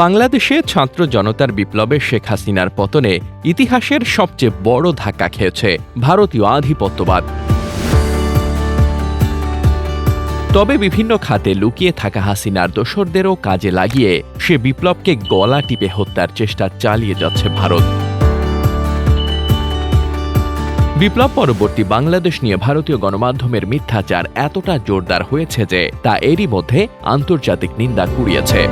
বাংলাদেশে ছাত্র জনতার বিপ্লবে শেখ হাসিনার পতনে ইতিহাসের সবচেয়ে বড় ধাক্কা খেয়েছে ভারতীয় আধিপত্যবাদ। তবে বিভিন্ন খাতে লুকিয়ে থাকা হাসিনার দোসরদেরও কাজে লাগিয়ে সে বিপ্লবকে গলা টিপে হত্যার চেষ্টা চালিয়ে যাচ্ছে ভারত। বিপ্লব পরবর্তী বাংলাদেশ নিয়ে ভারতীয় গণমাধ্যমের মিথ্যাচার এতটা জোরদার হয়েছে যে তা এরই মধ্যে আন্তর্জাতিক নিন্দা কুড়িয়েছে।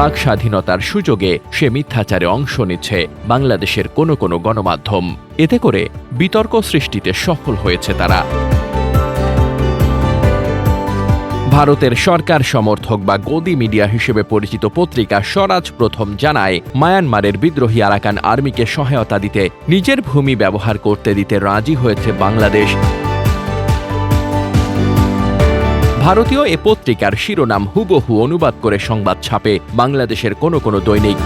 বাক স্বাধীনতার সুযোগে সে মিথ্যাচারে অংশ নিচ্ছে বাংলাদেশের কোনো কোনো গণমাধ্যম। এতে করে বিতর্ক সৃষ্টিতে সফল হয়েছে তারা। ভারতের সরকার সমর্থক বা গদি মিডিয়া হিসেবে পরিচিত পত্রিকা স্বরাজ প্রথম জানায়, মায়ানমারের বিদ্রোহী আরাকান আর্মিকে সহায়তা দিতে নিজের ভূমি ব্যবহার করতে দিতে রাজি হয়েছে বাংলাদেশ। ভারতীয় এ পত্রিকার শিরোনাম হুবহু অনুবাদ করে সংবাদ ছাপে, বাংলাদেশের কোনো কোনো দৈনিক।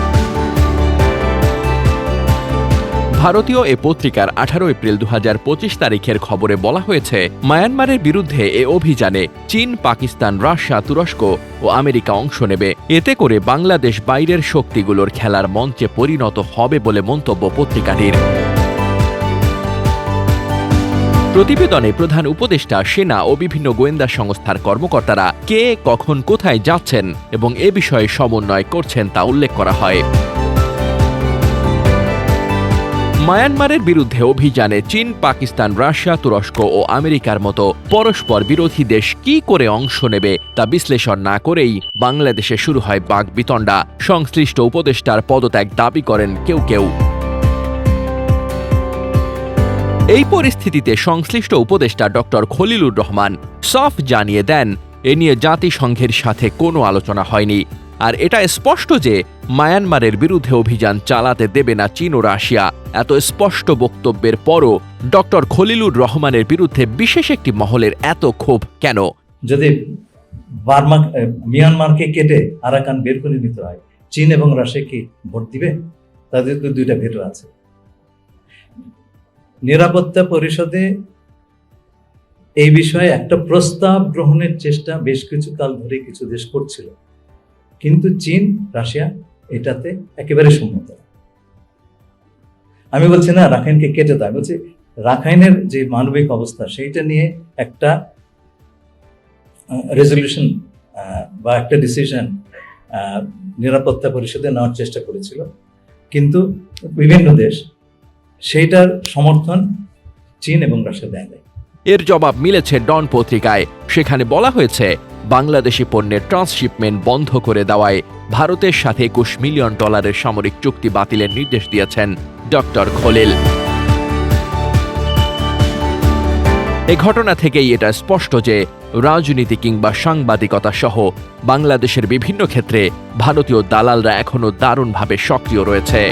ভারতীয় এ পত্রিকার আঠারো এপ্রিল দু হাজার পঁচিশ তারিখের খবরে বলা হয়েছে, মায়ানমারের বিরুদ্ধে এ অভিযানে চীন, পাকিস্তান, রাশিয়া, তুরস্ক ও আমেরিকা অংশ নেবে। এতে করে বাংলাদেশ বাইরের শক্তিগুলোর খেলার মঞ্চে পরিণত হবে বলে মন্তব্য পত্রিকাটির। প্রতিবেদনে প্রধান উপদেষ্টা, সেনা ও বিভিন্ন গোয়েন্দা সংস্থার কর্মকর্তারা কে, কখন, কোথায় যাচ্ছেন এবং এ বিষয়ে সমন্বয় করছেন তা উল্লেখ করা হয়। মায়ানমারের বিরুদ্ধে অভিযানে চীন, পাকিস্তান, রাশিয়া, তুরস্ক ও আমেরিকার মতো পরস্পর বিরোধী দেশ কি করে অংশ নেবে তা বিশ্লেষণ না করেই বাংলাদেশে শুরু হয় বাঘ বিতণ্ডা। সংশ্লিষ্ট উপদেষ্টার পদত্যাগ দাবি করেন কেউ কেউ। এই পরিস্থিতিতে সংশ্লিষ্ট উপদেষ্টা ডক্টর খলিলুর রহমান সফ জানিয়ে দেন, এ নিয়ে জাতিসংঘের সাথে কোনো আলোচনা হয়নি। আর এটা স্পষ্ট যে মায়ানমারের বিরুদ্ধে অভিযান চালাতে দেবে না চীন ও রাশিয়া। এত স্পষ্ট বক্তব্যের পরও ডক্টর খলিলুর রহমানের বিরুদ্ধে বিশেষ একটি মহলের এত ক্ষোভ কেন? যদি বার্মা মিয়ানমারকে কেটে আরাকান বের করে নিতে হয়, চীন এবং রাশিয়া কি ভোট দিবে, তাদের তো দুইটা ভেটো আছে। নিরাপত্তা পরিষদে এই বিষয়ে একটা প্রস্তাব গ্রহণের চেষ্টা বেশ কিছু কাল ধরে কিছু দেশ করছিল। কিন্তু চীন, রাশিয়া এটাতে একেবারে সম্মত আমি বলছি, না, রাখাইনকে কেটে দেয় বলছি, রাখাইনের যে মানবিক অবস্থা, সেইটা নিয়ে একটা রেজলিউশন বা একটা ডিসিশন নিরাপত্তা পরিষদে নেওয়ার চেষ্টা করেছিল। কিন্তু বিভিন্ন দেশ সেইটার সমর্থন চীন এবং রাশিয়া দেয় নাই। এর জবাব মিলেছে ডন পত্রিকায়। সেখানে বলা হয়েছে, বাংলাদেশি পণ্যের ট্রান্সশিপমেন্ট বন্ধ করে দেওয়ায় ভারতের সাথে একুশ মিলিয়ন ডলারের সামরিক চুক্তি বাতিলের নির্দেশ দিয়েছেন ডক্টর খলিল। এ ঘটনা থেকেই এটা স্পষ্ট যে রাজনীতি কিংবা সাংবাদিকতা সহ বাংলাদেশের বিভিন্ন ক্ষেত্রে ভারতীয় দালালরা এখনও দারুণভাবে সক্রিয় রয়েছে।